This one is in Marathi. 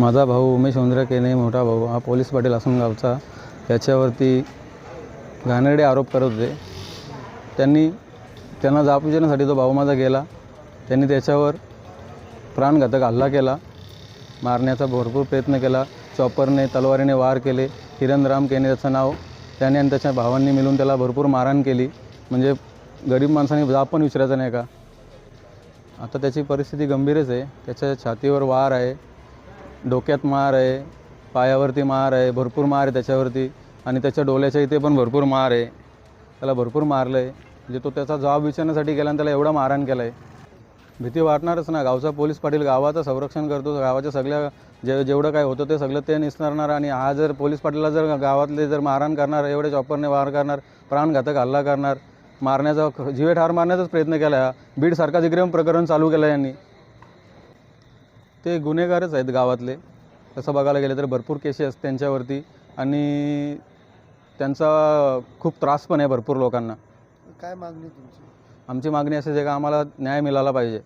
माझा भाऊ उमेश उंद्रे केने मोठा भाऊ. हा पोलीस पाटील असून गावचा. त्याच्यावरती घाणेरडे आरोप करत होते. त्यांनी त्यांना जाब विचारण्यासाठी तो भाऊ माझा गेला. त्यांनी त्याच्यावर प्राणघातक हल्ला केला. मारण्याचा भरपूर प्रयत्न केला. चॉपरने तलवारीने वार केले. किरण राम केने त्याचं नाव त्याने आणि त्याच्या भावांनी मिळून त्याला भरपूर मारहाण केली. म्हणजे गरीब माणसाने जाब पण विचारायचा नाही का? आता त्याची परिस्थिती गंभीरच आहे. त्याच्या छातीवर वार आहे. डोक्यात मार आहे पायावरती मार आहे भरपूर मार आहे त्याच्यावरती. आणि त्याच्या डोल्याच्या इथे पण भरपूर मार आहे. त्याला भरपूर मारलं आहे म्हणजे तो त्याचा जबाब विचारण्यासाठी गेला आणि त्याला एवढा मारहाण केला आहे भीती वाटणारच ना. गावचा पोलीस पाटील गावाचं संरक्षण करतो. गावाच्या सगळ्या जे जेवढं काय होतं ते सगळं ते निसणारणार आणि हा जर पोलीस पाटीलला जर गावातले जर मारहाण करणार एवढे चॉपरने वार करणार प्राणघातक हल्ला करणार मारण्याचा जीवे ठार मारण्याचाच प्रयत्न केला हा बीडसारखा जिग्रेम प्रकरण चालू केलं यांनी. ते गुन्हेगारच आहेत गावातले. तसं बघायला गेलं तर भरपूर केसेस त्यांच्यावरती आणि त्यांचा खूप त्रास पण आहे भरपूर लोकांना. काय मागणी तुमची? आमची मागणी अशीच आहे का आम्हाला न्याय मिळाला पाहिजे.